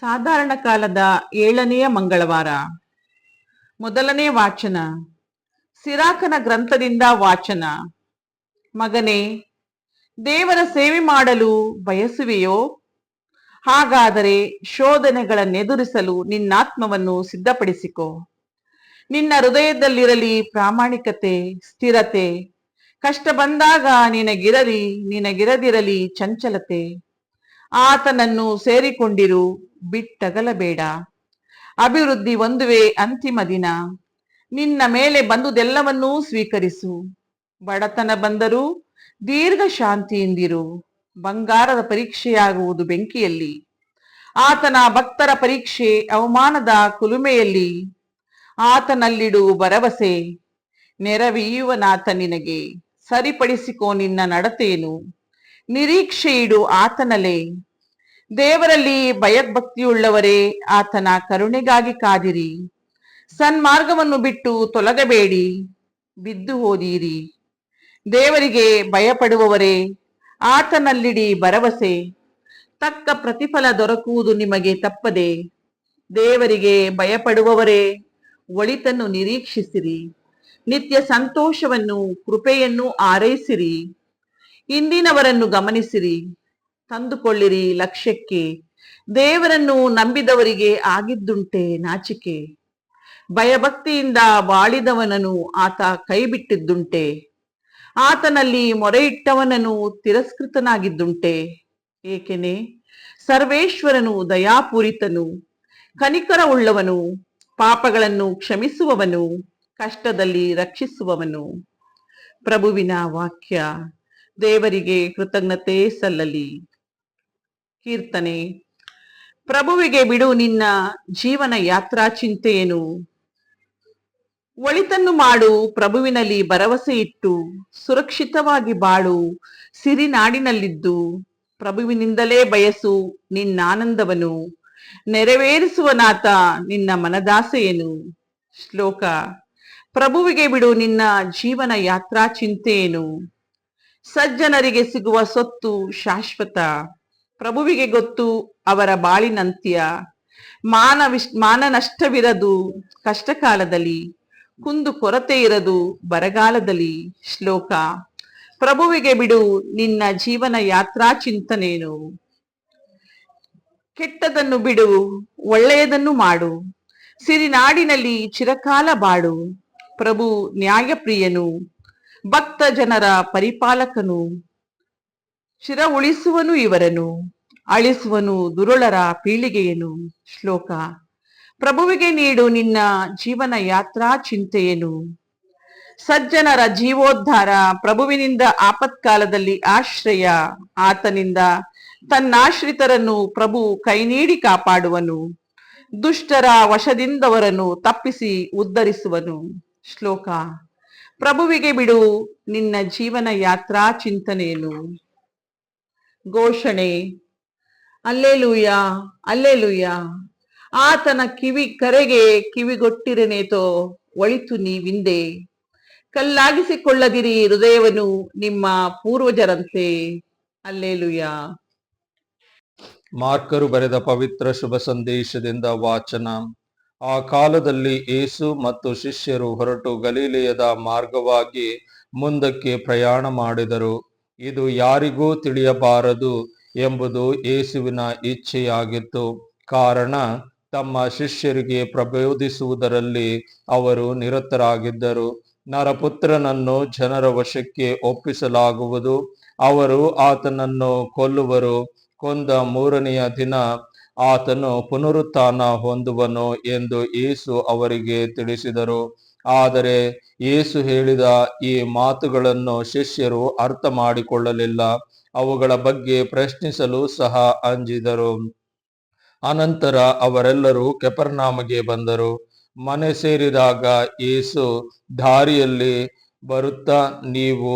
ಸಾಧಾರಣ ಕಾಲದ ಏಳನೆಯ ಮಂಗಳವಾರ. ಮೊದಲನೇ ವಾಚನ. ಸಿರಾಕನ ಗ್ರಂಥದಿಂದ ವಾಚನ. ಮಗನೇ, ದೇವರ ಸೇವೆ ಮಾಡಲು ಬಯಸುವೆಯೋ? ಹಾಗಾದರೆ ಶೋಧನೆಗಳನ್ನೆದುರಿಸಲು ನಿನ್ನಾತ್ಮವನ್ನು ಸಿದ್ಧಪಡಿಸಿಕೊ. ನಿನ್ನ ಹೃದಯದಲ್ಲಿರಲಿ ಪ್ರಾಮಾಣಿಕತೆ, ಸ್ಥಿರತೆ. ಕಷ್ಟ ಬಂದಾಗ ನಿನಗಿರಲಿ, ನಿನಗಿರದಿರಲಿ ಚಂಚಲತೆ. ಆತನನ್ನು ಸೇರಿಕೊಂಡಿರು, ಬಿಟ್ಟಗಲಬೇಡ. ಅಭಿವೃದ್ಧಿ ಒಂದುವೇ ಅಂತಿಮ ದಿನ. ನಿನ್ನ ಮೇಲೆ ಬಂದುದೆಲ್ಲವನ್ನೂ ಸ್ವೀಕರಿಸು. ಬಡತನ ಬಂದರೂ ದೀರ್ಘ ಶಾಂತಿಯಿಂದಿರು. ಬಂಗಾರದ ಪರೀಕ್ಷೆಯಾಗುವುದು ಬೆಂಕಿಯಲ್ಲಿ. ಆತನ ಭಕ್ತರ ಪರೀಕ್ಷೆ ಅವಮಾನದ ಕುಲುಮೆಯಲ್ಲಿ. ಆತನಲ್ಲಿಡು ಭರವಸೆ. ನೆರವೀಯುವನಾತ ನಿನಗೆ. ಸರಿಪಡಿಸಿಕೋ ನಿನ್ನ ನಡತೇನು ನಿರೀಕ್ಷೆಯಿಡು ಆತನಲ್ಲೇ. ದೇವರಲ್ಲಿ ಭಯಭಕ್ತಿಯುಳ್ಳವರೇ, ಆತನ ಕರುಣೆಗಾಗಿ ಕಾದಿರಿ. ಸನ್ಮಾರ್ಗವನ್ನು ಬಿಟ್ಟು ತೊಲಗಬೇಡಿ, ಬಿದ್ದು ಹೋದೀರಿ. ದೇವರಿಗೆ ಭಯಪಡುವವರೇ, ಆತನಲ್ಲಿಡಿ ಭರವಸೆ. ತಕ್ಕ ಪ್ರತಿಫಲ ದೊರಕುವುದು ನಿಮಗೆ ತಪ್ಪದೆ, ದೇವರಿಗೆ ಭಯಪಡುವವರೇ, ಒಳಿತನ್ನು ನಿರೀಕ್ಷಿಸಿರಿ. ನಿತ್ಯ ಸಂತೋಷವನ್ನು, ಕೃಪೆಯನ್ನು ಆರೈಸಿರಿ. ಇಂದಿನವರನ್ನು ಗಮನಿಸಿರಿ. ತಂದುಕೊಳ್ಳಿರಿ ಲಕ್ಷ್ಯಕ್ಕೆ. ದೇವರನ್ನು ನಂಬಿದವರಿಗೆ ಆಗಿದ್ದುಂಟೆ ನಾಚಿಕೆ. ಭಯಭಕ್ತಿಯಿಂದ ಬಾಳಿದವನನು ಆತ ಕೈಬಿಟ್ಟಿದ್ದುಂಟೆ. ಆತನಲ್ಲಿ ಮೊರೆಯಿಟ್ಟವನನು ತಿರಸ್ಕೃತನಾಗಿದ್ದುಂಟೆ. ಏಕೆನೆ ಸರ್ವೇಶ್ವರನು ದಯಾಪೂರಿತನು ಕನಿಕರ ಉಳ್ಳವನು ಪಾಪಗಳನ್ನು ಕ್ಷಮಿಸುವವನು, ಕಷ್ಟದಲ್ಲಿ ರಕ್ಷಿಸುವವನು. ಪ್ರಭುವಿನ ವಾಕ್ಯ, ದೇವರಿಗೆ ಕೃತಜ್ಞತೆ ಸಲ್ಲಲಿ. ಕೀರ್ತನೆ. ಪ್ರಭುವಿಗೆ ಬಿಡು ನಿನ್ನ ಜೀವನ ಯಾತ್ರಾ ಚಿಂತೆಯೇನು? ಒಳಿತನ್ನು ಮಾಡು, ಪ್ರಭುವಿನಲ್ಲಿ ಭರವಸೆ ಇಟ್ಟು, ಸುರಕ್ಷಿತವಾಗಿ ಬಾಳು, ಸಿರಿನಾಡಿನಲ್ಲಿದ್ದು, ಪ್ರಭುವಿನಿಂದಲೇ ಬಯಸು ನಿನ್ನಾನಂದವನು. ನೆರವೇರಿಸುವನಾತ ನಿನ್ನ ಮನದಾಸೆಯೇನು? ಶ್ಲೋಕ. ಪ್ರಭುವಿಗೆ ಬಿಡು ನಿನ್ನ ಜೀವನ ಯಾತ್ರಾ ಚಿಂತೆಯೇನು? ಸಜ್ಜನರಿಗೆ ಸಿಗುವ ಸೊತ್ತು ಶಾಶ್ವತ. ಪ್ರಭುವಿಗೆ ಗೊತ್ತು ಅವರ ಬಾಳಿನಂತ್ಯ. ಮಾನ ವಿಶ್, ಮಾನ ನಷ್ಟವಿರದು ಕಷ್ಟಕಾಲದಲ್ಲಿ, ಕುಂದು ಕೊರತೆ ಇರದು ಬರಗಾಲದಲ್ಲಿ. ಶ್ಲೋಕ, ಪ್ರಭುವಿಗೆ ಬಿಡು ನಿನ್ನ ಜೀವನ ಯಾತ್ರಾ ಚಿಂತನೇನು. ಕೆಟ್ಟದನ್ನು ಬಿಡು, ಒಳ್ಳೆಯದನ್ನು ಮಾಡು. ಸಿರಿನಾಡಿನಲ್ಲಿ ಚಿರಕಾಲ ಬಾಡು. ಪ್ರಭು ನ್ಯಾಯಪ್ರಿಯನು, ಭಕ್ತ ಜನರ ಪರಿಪಾಲಕನು. ಶಿರ ಉಳಿಸುವನು ಇವರನು, ಅಳಿಸುವನು ದುರುಳರ ಪೀಳಿಗೆಯನು. ಶ್ಲೋಕ, ಪ್ರಭುವಿಗೆ ನೀಡು ನಿನ್ನ ಜೀವನ ಯಾತ್ರಾ ಚಿಂತೆಯೇನು? ಸಜ್ಜನರ ಜೀವೋದ್ಧಾರ ಪ್ರಭುವಿನಿಂದ ಆಪತ್ಕಾಲದಲ್ಲಿ ಆಶ್ರಯ, ಆತನಿಂದ ತನ್ನಾಶ್ರಿತರನ್ನು ಪ್ರಭು ಕೈ ನೀಡಿ ಕಾಪಾಡುವನು. ದುಷ್ಟರ ವಶದಿಂದವರನ್ನು ತಪ್ಪಿಸಿ ಉದ್ಧರಿಸುವನು. ಶ್ಲೋಕ, ಪ್ರಭುವಿಗೆ ಬಿಡು ನಿನ್ನ ಜೀವನ ಯಾತ್ರಾ ಚಿಂತನೆಯನ್ನು ಘೋಷಣೆ. Hallelujah hallelujah. ಆತನ ಕಿವಿ ಕರೆಗೆ ಕಿವಿಗೊಟ್ಟಿರನೇತೋ ಒಳಿತು ನೀವಿಂದೆ ಕಲ್ಲಾಗಿಸಿಕೊಳ್ಳದಿರಿ ಹೃದಯವನು ನಿಮ್ಮ ಪೂರ್ವಜರಂತೆ. ಅಲ್ಲೇಲುಯ. ಮಾರ್ಕರು ಬರೆದ ಪವಿತ್ರ ಶುಭ ಸಂದೇಶದಿಂದ ವಾಚನ. ಆ ಕಾಲದಲ್ಲಿ ಏಸು ಮತ್ತು ಶಿಷ್ಯರು ಹೊರಟು ಗಲೀಲೆಯದ ಮಾರ್ಗವಾಗಿ ಮುಂದಕ್ಕೆ ಪ್ರಯಾಣ ಮಾಡಿದರು. ಇದು ಯಾರಿಗೂ ತಿಳಿಯಬಾರದು ಎಂಬುದು ಯೇಸುವಿನ ಇಚ್ಛೆಯಾಗಿತ್ತು. ಕಾರಣ, ತಮ್ಮ ಶಿಷ್ಯರಿಗೆ ಪ್ರಬೋಧಿಸುವುದರಲ್ಲಿ ಅವರು ನಿರತರಾಗಿದ್ದರು. ನರಪುತ್ರನನ್ನು ಜನರ ವಶಕ್ಕೆ ಒಪ್ಪಿಸಲಾಗುವುದು. ಅವರು ಆತನನ್ನು ಕೊಲ್ಲುವರು. ಕೊಂದ ಮೂರನೆಯ ದಿನ ಆತನು ಪುನರುತ್ಥಾನ ಹೊಂದುವನು ಎಂದು ಏಸು ಅವರಿಗೆ ತಿಳಿಸಿದರು. ಆದರೆ ಏಸು ಹೇಳಿದ ಈ ಮಾತುಗಳನ್ನು ಶಿಷ್ಯರು ಅರ್ಥ ಮಾಡಿಕೊಳ್ಳಲಿಲ್ಲ ಅವುಗಳ ಬಗ್ಗೆ ಪ್ರಶ್ನಿಸಲು ಸಹ ಅಂಜಿದರು. ಅನಂತರ ಅವರೆಲ್ಲರೂ ಕೆಪರ್ನಾಮಗೆ ಬಂದರು. ಮನೆ ಸೇರಿದಾಗ ಏಸು ದಾರಿಯಲ್ಲಿ ಬರುತ್ತಾ ನೀವು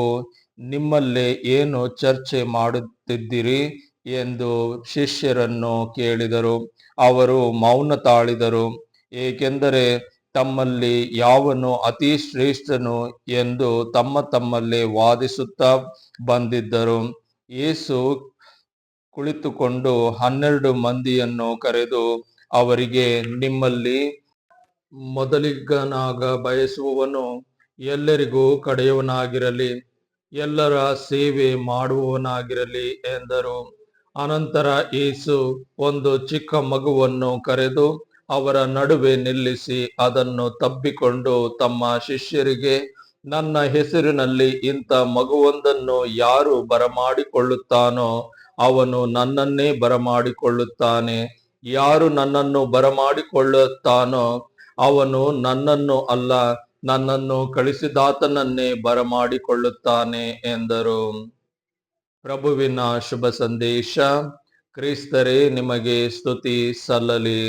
ನಿಮ್ಮಲ್ಲಿ ಏನು ಚರ್ಚೆ ಮಾಡುತ್ತಿದ್ದೀರಿ? ಎಂದು ಶಿಷ್ಯರನ್ನು ಕೇಳಿದರು. ಅವರು ಮೌನ ತಾಳಿದರು. ಏಕೆಂದರೆ ತಮ್ಮಲ್ಲಿ ಯಾವನು ಅತಿ ಶ್ರೇಷ್ಠನು ಎಂದು ತಮ್ಮ ತಮ್ಮಲ್ಲಿ ವಾದಿಸುತ್ತಾ ಬಂದಿದ್ದರು. ಯೇಸು ಕುಳಿತುಕೊಂಡು ಹನ್ನೆರಡು ಮಂದಿಯನ್ನು ಕರೆದು, ಅವರಿಗೆ ನಿಮ್ಮಲ್ಲಿ ಮೊದಲಿಗನಾಗ ಬಯಸುವವನು ಎಲ್ಲರಿಗೂ ಕಡೆಯವನಾಗಿರಲಿ, ಎಲ್ಲರ ಸೇವೆ ಮಾಡುವವನಾಗಿರಲಿ ಎಂದರು. ಅನಂತರ ಯೇಸು ಒಂದು ಚಿಕ್ಕ ಮಗುವನ್ನು ಕರೆದು ಅವರ ನಡುವೆ ನಿಲ್ಲಿಸಿ ಅದನ್ನು ತಬ್ಬಿಕೊಂಡು ತಮ್ಮ ಶಿಷ್ಯರಿಗೆ, ನನ್ನ ಹೆಸರಿನಲ್ಲಿ ಇಂಥ ಮಗುವೊಂದನ್ನು ಯಾರು ಬರಮಾಡಿಕೊಳ್ಳುತ್ತಾನೋ ಅವನು ನನ್ನನ್ನೇ ಬರಮಾಡಿಕೊಳ್ಳುತ್ತಾನೆ. ಯಾರು ನನ್ನನ್ನು ಬರಮಾಡಿಕೊಳ್ಳುತ್ತಾನೋ ಅವನು ನನ್ನನ್ನು ಅಲ್ಲ, ನನ್ನನ್ನು ಕಳಿಸಿದಾತನನ್ನೇ ಬರಮಾಡಿಕೊಳ್ಳುತ್ತಾನೆ ಎಂದರು. ಪ್ರಭುವಿನ ಶುಭ ಸಂದೇಶ, ಕ್ರಿಸ್ತರೇ, ನಿಮಗೆ ಸ್ತುತಿ ಸಲ್ಲಲಿ.